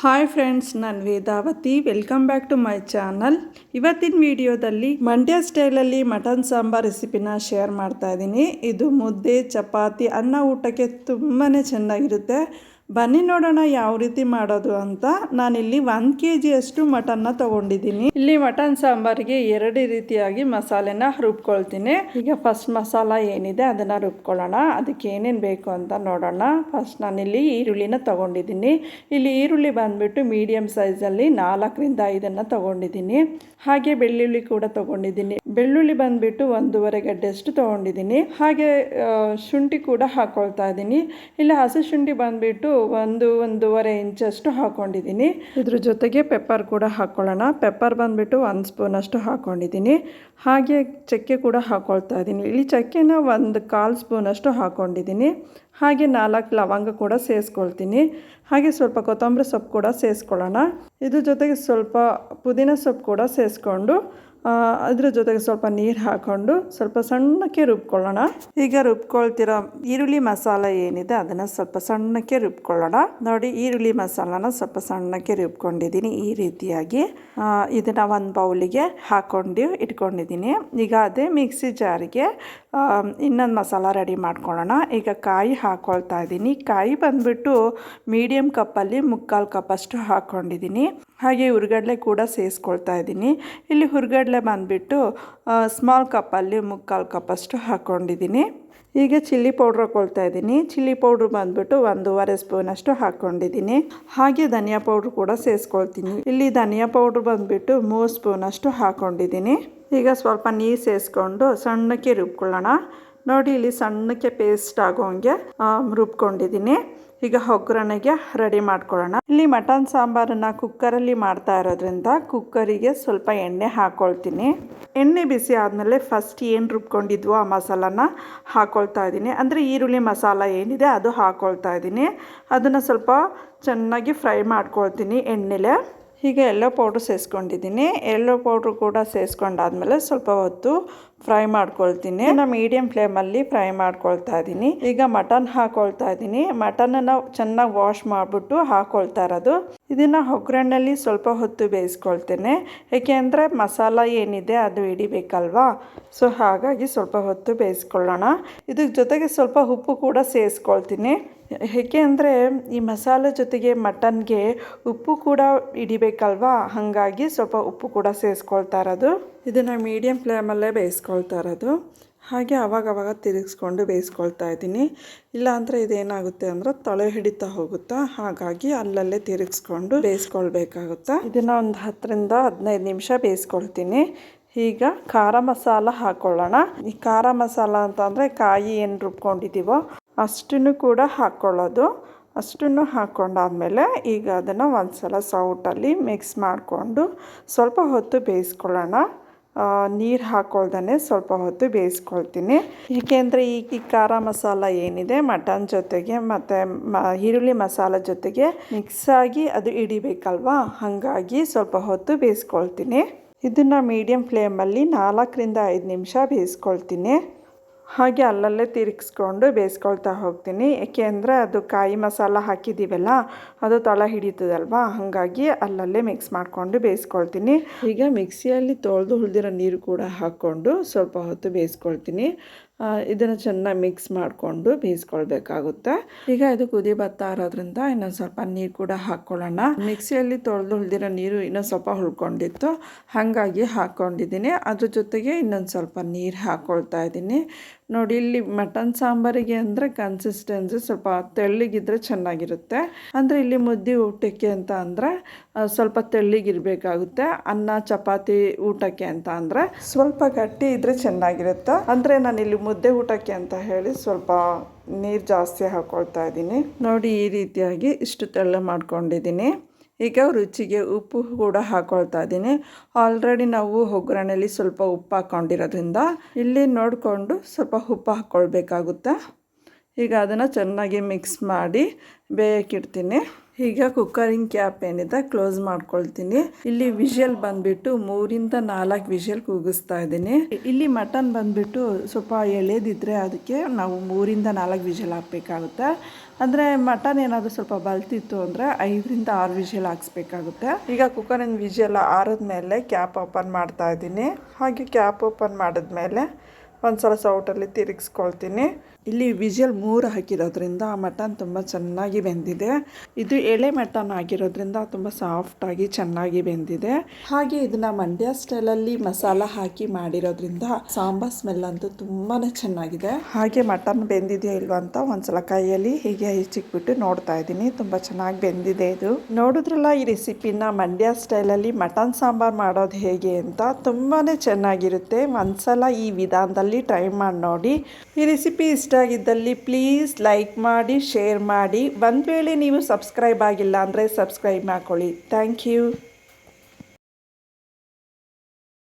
Hi friends ನಾನು Vedavathi welcome back to my channel ಇವತ್ತಿನ ವಿಡಿಯೋದಲ್ಲಿ ಮಂಡ್ಯ ಸ್ಟೈಲಲ್ಲಿ ಮಟನ್ ಸಾಂಬಾರ್ ರೆಸಿಪಿನ ಶೇರ್ ಮಾಡ್ತಾ ಇದ್ದೀನಿ. ಇದು ಮುದ್ದೆ, ಚಪಾತಿ, ಅನ್ನ ಊಟಕ್ಕೆ ತುಂಬಾ ಚೆನ್ನಾಗಿರುತ್ತೆ. ಬನ್ನಿ ನೋಡೋಣ ಯಾವ ರೀತಿ ಮಾಡೋದು ಅಂತ. ನಾನಿಲ್ಲಿ ಒಂದು ಕೆ ಜಿಯಷ್ಟು ಮಟನ್ನ ತಗೊಂಡಿದ್ದೀನಿ. ಇಲ್ಲಿ ಮಟನ್ ಸಾಂಬಾರಿಗೆ ಎರಡು ರೀತಿಯಾಗಿ ಮಸಾಲೆನ ರುಬ್ಕೊಳ್ತೀನಿ. ಈಗ ಫಸ್ಟ್ ಮಸಾಲ ಏನಿದೆ ಅದನ್ನು ರುಬ್ಕೊಳ್ಳೋಣ. ಅದಕ್ಕೆ ಏನೇನು ಬೇಕು ಅಂತ ನೋಡೋಣ. ಫಸ್ಟ್ ನಾನಿಲ್ಲಿ ಈರುಳ್ಳಿನ ತಗೊಂಡಿದ್ದೀನಿ. ಇಲ್ಲಿ ಈರುಳ್ಳಿ ಬಂದುಬಿಟ್ಟು ಮೀಡಿಯಮ್ ಸೈಜಲ್ಲಿ ನಾಲ್ಕರಿಂದ ಐದನ್ನು ತಗೊಂಡಿದ್ದೀನಿ. ಹಾಗೆ ಬೆಳ್ಳುಳ್ಳಿ ಕೂಡ ತಗೊಂಡಿದ್ದೀನಿ. ಬೆಳ್ಳುಳ್ಳಿ ಬಂದುಬಿಟ್ಟು ಒಂದೂವರೆ ಗಡ್ಡೆಯಷ್ಟು ತಗೊಂಡಿದ್ದೀನಿ. ಹಾಗೆ ಶುಂಠಿ ಕೂಡ ಹಾಕೊಳ್ತಾ ಇದ್ದೀನಿ. ಇಲ್ಲಿ ಹಸಿ ಶುಂಠಿ ಬಂದ್ಬಿಟ್ಟು ಒಂದು ಒಂದೂವರೆ ಇಂಚಷ್ಟು ಹಾಕೊಂಡಿದ್ದೀನಿ. ಇದ್ರ ಜೊತೆಗೆ ಪೆಪ್ಪರ್ ಕೂಡ ಹಾಕ್ಕೊಳ್ಳೋಣ ಪೆಪ್ಪರ್ ಬಂದುಬಿಟ್ಟು ಒಂದು ಸ್ಪೂನಷ್ಟು ಹಾಕ್ಕೊಂಡಿದ್ದೀನಿ ಹಾಗೆ ಚಕ್ಕೆ ಕೂಡ ಹಾಕ್ಕೊಳ್ತಾ ಇದ್ದೀನಿ. ಇಲ್ಲಿ ಚಕ್ಕೆನ ಒಂದು ಕಾಲು ಸ್ಪೂನಷ್ಟು ಹಾಕೊಂಡಿದ್ದೀನಿ. ಹಾಗೆ ನಾಲ್ಕು ಲವಂಗ ಕೂಡ ಸೇರಿಸ್ಕೊಳ್ತೀನಿ ಹಾಗೆ ಸ್ವಲ್ಪ ಕೊತ್ತಂಬರಿ ಸೊಪ್ಪು ಕೂಡ ಸೇರಿಸ್ಕೊಳ್ಳೋಣ ಇದ್ರ ಜೊತೆಗೆ ಸ್ವಲ್ಪ ಪುದೀನ ಸೊಪ್ಪು ಕೂಡ ಸೇರಿಸ್ಕೊಂಡು ಅದ್ರ ಜೊತೆಗೆ ಸ್ವಲ್ಪ ನೀರು ಹಾಕ್ಕೊಂಡು ಸ್ವಲ್ಪ ಸಣ್ಣಕ್ಕೆ ರುಬ್ಕೊಳ್ಳೋಣ. ಈಗ ರುಬ್ಕೊಳ್ತಿರೋ ಈರುಳ್ಳಿ ಮಸಾಲ ಏನಿದೆ ಅದನ್ನು ಸ್ವಲ್ಪ ಸಣ್ಣಕ್ಕೆ ರುಬ್ಕೊಳ್ಳೋಣ. ನೋಡಿ, ಈರುಳ್ಳಿ ಮಸಾಲನ ಸ್ವಲ್ಪ ಸಣ್ಣಕ್ಕೆ ರುಬ್ಕೊಂಡಿದ್ದೀನಿ ಈ ರೀತಿಯಾಗಿ. ಇದನ್ನು ಒಂದು ಬೌಲಿಗೆ ಹಾಕ್ಕೊಂಡು ಇಟ್ಕೊಂಡಿದ್ದೀನಿ. ಈಗ ಅದೇ ಮಿಕ್ಸಿ ಜಾರಿಗೆ ಇನ್ನೊಂದು ಮಸಾಲ ರೆಡಿ ಮಾಡ್ಕೊಳ್ಳೋಣ. ಈಗ ಕಾಯಿ ಹಾಕ್ಕೊಳ್ತಾ ಇದ್ದೀನಿ. ಕಾಯಿ ಬಂದುಬಿಟ್ಟು ಮೀಡಿಯಮ್ ಕಪ್ಪಲ್ಲಿ ಮುಕ್ಕಾಲು ಕಪ್ಪಷ್ಟು ಹಾಕ್ಕೊಂಡಿದ್ದೀನಿ ಹಾಗೆ ಹುರ್ಗಡ್ಲೆ ಕೂಡ ಸೇರಿಸ್ಕೊಳ್ತಾ ಇದ್ದೀನಿ. ಇಲ್ಲಿ ಹುರ್ಗಡ್ಲೆ ಬಂದುಬಿಟ್ಟು ಸ್ಮಾಲ್ ಕಪ್ಪಲ್ಲಿ ಮುಕ್ಕಾಲು ಕಪ್ಪಷ್ಟು ಹಾಕ್ಕೊಂಡಿದ್ದೀನಿ ಈಗ ಚಿಲ್ಲಿ ಪೌಡ್ರ್ ಹಾಕ್ಕೊಳ್ತಾ ಇದ್ದೀನಿ. ಚಿಲ್ಲಿ ಪೌಡ್ರ್ ಬಂದುಬಿಟ್ಟು ಒಂದೂವರೆ ಸ್ಪೂನಷ್ಟು ಹಾಕ್ಕೊಂಡಿದ್ದೀನಿ ಹಾಗೆ ಧನಿಯಾ ಪೌಡ್ರ್ ಕೂಡ ಸೇರಿಸ್ಕೊಳ್ತೀನಿ ಇಲ್ಲಿ ಧನಿಯಾ ಪೌಡ್ರ್ ಬಂದುಬಿಟ್ಟು ಮೂರು ಸ್ಪೂನಷ್ಟು ಹಾಕ್ಕೊಂಡಿದ್ದೀನಿ ಈಗ ಸ್ವಲ್ಪ ನೀರು ಸೇರಿಸ್ಕೊಂಡು ಸಣ್ಣಕ್ಕೆ ರುಬ್ಕೊಳ್ಳೋಣ. ನೋಡಿ ಇಲ್ಲಿ ಸಣ್ಣಕ್ಕೆ ಪೇಸ್ಟ್ ಆಗೋಂಗೆ ಆ, ರುಬ್ಕೊಂಡಿದ್ದೀನಿ. ಈಗ ಒಗ್ಗರಣೆಗೆ ರೆಡಿ ಮಾಡ್ಕೊಳ್ಳೋಣ. ಇಲ್ಲಿ ಮಟನ್ ಸಾಂಬಾರನ್ನ ಕುಕ್ಕರಲ್ಲಿ ಮಾಡ್ತಾ ಇರೋದ್ರಿಂದ ಕುಕ್ಕರಿಗೆ ಸ್ವಲ್ಪ ಎಣ್ಣೆ ಹಾಕ್ಕೊಳ್ತೀನಿ ಎಣ್ಣೆ ಬಿಸಿ ಆದಮೇಲೆ ಫಸ್ಟ್ ಏನು ರುಬ್ಕೊಂಡಿದ್ವೋ ಆ ಮಸಾಲಾನ ಹಾಕ್ಕೊಳ್ತಾ ಇದ್ದೀನಿ. ಅಂದರೆ ಈರುಳ್ಳಿ ಮಸಾಲ ಏನಿದೆ ಅದು ಹಾಕ್ಕೊಳ್ತಾ ಇದ್ದೀನಿ. ಅದನ್ನು ಸ್ವಲ್ಪ ಚೆನ್ನಾಗಿ ಫ್ರೈ ಮಾಡ್ಕೊಳ್ತೀನಿ ಎಣ್ಣೆಲೆ. ಹೀಗೆ ಎಲ್ಲೋ ಪೌಡ್ರ್ ಸೇರಿಸ್ಕೊಂಡಿದ್ದೀನಿ ಎಲ್ಲೋ ಪೌಡ್ರು ಕೂಡ ಸೇರಿಸ್ಕೊಂಡಾದ್ಮೇಲೆ ಸ್ವಲ್ಪ ಹೊತ್ತು ಫ್ರೈ ಮಾಡ್ಕೊಳ್ತೀನಿ. ನಾನು ಮೀಡಿಯಮ್ ಫ್ಲೇಮಲ್ಲಿ ಫ್ರೈ ಮಾಡ್ಕೊಳ್ತಾ ಇದ್ದೀನಿ ಈಗ ಮಟನ್ ಹಾಕೊಳ್ತಾ ಇದ್ದೀನಿ ಮಟನನ್ನು ಚೆನ್ನಾಗಿ ವಾಶ್ ಮಾಡಿಬಿಟ್ಟು ಹಾಕೊಳ್ತಾ ಇರೋದು. ಇದನ್ನು ಒಗ್ಗರಣೆಯಲ್ಲಿ ಸ್ವಲ್ಪ ಹೊತ್ತು ಬೇಯಿಸ್ಕೊಳ್ತೇನೆ. ಏಕೆಂದರೆ ಮಸಾಲ ಏನಿದೆ ಅದು ಹಿಡಿಬೇಕಲ್ವಾ? ಸೊ ಹಾಗಾಗಿ ಸ್ವಲ್ಪ ಹೊತ್ತು ಬೇಯಿಸ್ಕೊಳ್ಳೋಣ. ಇದ್ರ ಜೊತೆಗೆ ಸ್ವಲ್ಪ ಉಪ್ಪು ಕೂಡ ಸೇರಿಸ್ಕೊಳ್ತೀನಿ ಏಕೆ ಅಂದರೆ ಈ ಮಸಾಲೆ ಜೊತೆಗೆ ಮಟನ್ಗೆ ಉಪ್ಪು ಕೂಡ ಹಿಡಿಬೇಕಲ್ವಾ? ಹಾಗಾಗಿ ಸ್ವಲ್ಪ ಉಪ್ಪು ಕೂಡ ಸೇರಿಸ್ಕೊಳ್ತಾ ಇರೋದು. ಇದನ್ನು ಮೀಡಿಯಮ್ ಫ್ಲೇಮಲ್ಲೇ ಬೇಯಿಸ್ಕೊಳ್ತಾ ಇರೋದು. ಹಾಗೆ ಅವಾಗವಾಗ ತಿರುಗಿಸ್ಕೊಂಡು ಬೇಯಿಸ್ಕೊಳ್ತಾ ಇದ್ದೀನಿ. ಇಲ್ಲಾಂದರೆ ಇದೇನಾಗುತ್ತೆ ಅಂದರೆ ತಳೆ ಹಿಡಿತಾ ಹೋಗುತ್ತಾ, ಹಾಗಾಗಿ ಅಲ್ಲಲ್ಲೇ ತಿರುಗಿಸ್ಕೊಂಡು ಬೇಯಿಸ್ಕೊಳ್ಬೇಕಾಗುತ್ತಾ. ಇದನ್ನು ಒಂದು ಹತ್ತರಿಂದ ಹದಿನೈದು ನಿಮಿಷ ಬೇಯಿಸ್ಕೊಳ್ತೀನಿ. ಈಗ ಖಾರ ಮಸಾಲ ಹಾಕ್ಕೊಳ್ಳೋಣ ಈ ಖಾರ ಮಸಾಲ ಅಂತಂದರೆ ಕಾಯಿ ಏನು ರುಬ್ಕೊಂಡಿದ್ದೀವೋ ಅಷ್ಟನ್ನು ಕೂಡ ಹಾಕ್ಕೊಳ್ಳೋದು ಅಷ್ಟನ್ನು ಹಾಕ್ಕೊಂಡಾದಮೇಲೆ ಈಗ ಅದನ್ನು ಒಂದು ಸಲ ಸೌಟಲ್ಲಿ ಮಿಕ್ಸ್ ಮಾಡಿಕೊಂಡು ಸ್ವಲ್ಪ ಹೊತ್ತು ಬೇಯಿಸ್ಕೊಳ್ಳೋಣ. ನೀರು ಹಾಕ್ಕೊಳ್ದೇ ಸ್ವಲ್ಪ ಹೊತ್ತು ಬೇಯಿಸ್ಕೊಳ್ತೀನಿ. ಏಕೆಂದರೆ ಈ ಈ ಖಾರ ಮಸಾಲ ಏನಿದೆ, ಮಟನ್ ಜೊತೆಗೆ ಮತ್ತು ಮ, ಈರುಳ್ಳಿ ಮಸಾಲ ಜೊತೆಗೆ ಮಿಕ್ಸ್ ಆಗಿ ಅದು ಹಿಡಿಬೇಕಲ್ವಾ? ಹಾಗಾಗಿ ಸ್ವಲ್ಪ ಹೊತ್ತು ಬೇಯಿಸ್ಕೊಳ್ತೀನಿ. ಇದನ್ನು ಮೀಡಿಯಮ್ ಫ್ಲೇಮಲ್ಲಿ ನಾಲ್ಕರಿಂದ ಐದು ನಿಮಿಷ ಬೇಯಿಸ್ಕೊಳ್ತೀನಿ. ಹಾಗೆ ಅಲ್ಲಲ್ಲೇ ತಿರುಗಿಸ್ಕೊಂಡು ಬೇಯಿಸ್ಕೊಳ್ತಾ ಹೋಗ್ತೀನಿ. ಏಕೆ ಅಂದರೆ ಅದು ಕಾಯಿ ಮಸಾಲ ಹಾಕಿದ್ದೀವಲ್ಲ, ಅದು ತಳ ಹಿಡಿತದಲ್ವಾ? ಹಾಗಾಗಿ ಅಲ್ಲಲ್ಲೇ ಮಿಕ್ಸ್ ಮಾಡಿಕೊಂಡು ಬೇಯಿಸ್ಕೊಳ್ತೀನಿ. ಈಗ ಮಿಕ್ಸಿಯಲ್ಲಿ ತೊಳೆದು ಉಳಿದಿರೋ ನೀರು ಕೂಡ ಹಾಕ್ಕೊಂಡು ಸ್ವಲ್ಪ ಹೊತ್ತು ಬೇಯಿಸ್ಕೊಳ್ತೀನಿ. ಇದನ್ನು ಚೆನ್ನಾಗಿ ಮಿಕ್ಸ್ ಮಾಡಿಕೊಂಡು ಬೇಯಿಸ್ಕೊಳ್ಬೇಕಾಗುತ್ತೆ. ಈಗ ಇದು ಕುದಿ ಭತ್ತ ಇರೋದ್ರಿಂದ ಇನ್ನೊಂದು ಸ್ವಲ್ಪ ನೀರು ಕೂಡ ಹಾಕ್ಕೊಳ್ಳೋಣ. ಮಿಕ್ಸಿಯಲ್ಲಿ ತೊಳೆದು ಉಳಿದಿರೋ ನೀರು ಇನ್ನೊಂದು ಸ್ವಲ್ಪ ಉಳ್ಕೊಂಡಿತ್ತು. ಹಾಗಾಗಿ ಹಾಕ್ಕೊಂಡಿದ್ದೀನಿ. ಅದ್ರ ಜೊತೆಗೆ ಇನ್ನೊಂದು ಸ್ವಲ್ಪ ನೀರು ಹಾಕ್ಕೊಳ್ತಾ ಇದ್ದೀನಿ. ನೋಡಿ, ಇಲ್ಲಿ ಮಟನ್ ಸಾಂಬಾರಿಗೆ ಅಂದರೆ ಕನ್ಸಿಸ್ಟೆನ್ಸಿ ಸ್ವಲ್ಪ ತೆಳ್ಳಗಿದ್ರೆ ಚೆನ್ನಾಗಿರುತ್ತೆ. ಅಂದರೆ ಇಲ್ಲಿ ಮುದ್ದೆ ಊಟಕ್ಕೆ ಅಂತ ಅಂದರೆ ಸ್ವಲ್ಪ ತೆಳ್ಳಗಿರಬೇಕಾಗುತ್ತೆ. ಅನ್ನ, ಚಪಾತಿ ಊಟಕ್ಕೆ ಅಂತ ಅಂದರೆ ಸ್ವಲ್ಪ ಗಟ್ಟಿ ಇದ್ದರೆ ಚೆನ್ನಾಗಿರುತ್ತೆ. ಅಂದರೆ ನಾನಿಲ್ಲಿ ಮುದ್ದೆ ಊಟಕ್ಕೆ ಅಂತ ಹೇಳಿ ಸ್ವಲ್ಪ ನೀರು ಜಾಸ್ತಿ ಹಾಕ್ಕೊಳ್ತಾ ಇದ್ದೀನಿ. ನೋಡಿ, ಈ ರೀತಿಯಾಗಿ ಇಷ್ಟು ತೆಳ್ಳ ಮಾಡ್ಕೊಂಡಿದ್ದೀನಿ. ಈಗ ರುಚಿಗೆ ಉಪ್ಪು ಕೂಡ ಹಾಕೊಳ್ತಾ ಇದ್ದೀನಿ. ಆಲ್ರೆಡಿ ನಾವು ಒಗ್ಗರಣೆಯಲ್ಲಿ ಸ್ವಲ್ಪ ಉಪ್ಪು ಹಾಕ್ಕೊಂಡಿರೋದ್ರಿಂದ ಇಲ್ಲಿ ನೋಡಿಕೊಂಡು ಸ್ವಲ್ಪ ಉಪ್ಪು ಹಾಕ್ಕೊಳ್ಬೇಕಾಗುತ್ತೆ ಈಗ ಅದನ್ನು ಚೆನ್ನಾಗಿ ಮಿಕ್ಸ್ ಮಾಡಿ ಬೇಯಕ್ಕಿಡ್ತೀನಿ ಈಗ ಕುಕ್ಕರಿಂಗ್ ಕ್ಯಾಪ್ ಏನಿದೆ, ಕ್ಲೋಸ್ ಮಾಡ್ಕೊಳ್ತೀನಿ. ಇಲ್ಲಿ ವಿಷಲ್ ಬಂದ್ಬಿಟ್ಟು ಮೂರಿಂದ ನಾಲ್ಕು ವಿಷಲ್ ಕೂಗಿಸ್ತಾ ಇದ್ದೀನಿ. ಇಲ್ಲಿ ಮಟನ್ ಬಂದ್ಬಿಟ್ಟು ಸ್ವಲ್ಪ ಎಳೆದಿದ್ರೆ ಅದಕ್ಕೆ ನಾವು ಮೂರಿಂದ ನಾಲ್ಕು ವಿಷಲ್ ಹಾಕಬೇಕಾಗುತ್ತೆ. ಅಂದರೆ ಮಟನ್ ಏನಾದರೂ ಸ್ವಲ್ಪ ಬಲ್ತಿತ್ತು ಅಂದರೆ ಐದರಿಂದ ಆರು ವಿಷಲ್ ಹಾಕ್ಸ್ಬೇಕಾಗುತ್ತೆ. ಈಗ ಕುಕ್ಕರಿನ ವಿಷಲ್ ಆರಿದ್ಮೇಲೆ ಕ್ಯಾಪ್ ಓಪನ್ ಮಾಡ್ತಾ ಇದ್ದೀನಿ. ಹಾಗೆ ಕ್ಯಾಪ್ ಓಪನ್ ಮಾಡಿದ್ಮೇಲೆ ಒಂದು ಸಲ ಸೌಟಲ್ಲಿ ತಿರುಗಿಸ್ಕೊಳ್ತೀನಿ. ಇಲ್ಲಿ ವಿಜಿಯಲ್ ಮೂರು ಹಾಕಿರೋದ್ರಿಂದ ಮಟನ್ ತುಂಬ ಚೆನ್ನಾಗಿ ಬೆಂದಿದೆ. ಇದು ಎಳೆ ಮಟನ್ ಆಗಿರೋದ್ರಿಂದ ತುಂಬ ಸಾಫ್ಟಾಗಿ ಚೆನ್ನಾಗಿ ಬೆಂದಿದೆ. ಹಾಗೆ ಇದನ್ನ ಮಂಡ್ಯ ಸ್ಟೈಲಲ್ಲಿ ಮಸಾಲ ಹಾಕಿ ಮಾಡಿರೋದ್ರಿಂದ ಸಾಂಬಾರ್ ಸ್ಮೆಲ್ ಅಂತೂ ತುಂಬಾ ಚೆನ್ನಾಗಿದೆ. ಹಾಗೆ ಮಟನ್ ಬೆಂದಿದೆಯಾ ಇಲ್ವಾ ಅಂತ ಒಂದ್ಸಲ ಕೈಯಲ್ಲಿ ಹೀಗೆ ಹೆಚ್ಚಿಕ್ಬಿಟ್ಟು ನೋಡ್ತಾ ಇದ್ದೀನಿ. ತುಂಬ ಚೆನ್ನಾಗಿ ಬೆಂದಿದೆ ಇದು. ನೋಡಿದ್ರಲ್ಲ ಈ ರೆಸಿಪಿನ ಮಂಡ್ಯ ಸ್ಟೈಲಲ್ಲಿ ಮಟನ್ ಸಾಂಬಾರ್ ಮಾಡೋದು ಹೇಗೆ ಅಂತ ತುಂಬಾ ಚೆನ್ನಾಗಿರುತ್ತೆ. ಒಂದ್ಸಲ ಈ ವಿಧಾನದಲ್ಲಿ ಟ್ರೈ ಮಾಡಿ ನೋಡಿ. ಈ ರೆಸಿಪಿ ಇಷ್ಟ ಆಗಿದ್ದಲ್ಲಿ ಪ್ಲೀಸ್ ಲೈಕ್ ಮಾಡಿ, ಶೇರ್ ಮಾಡಿ. ಒಂದು ವೇಳೆ ನೀವು ಸಬ್ಸ್ಕ್ರೈಬ್ ಆಗಿಲ್ಲ ಅಂದರೆ ಸಬ್ಸ್ಕ್ರೈಬ್ ಮಾಡ್ಕೊಳ್ಳಿ. Thank you.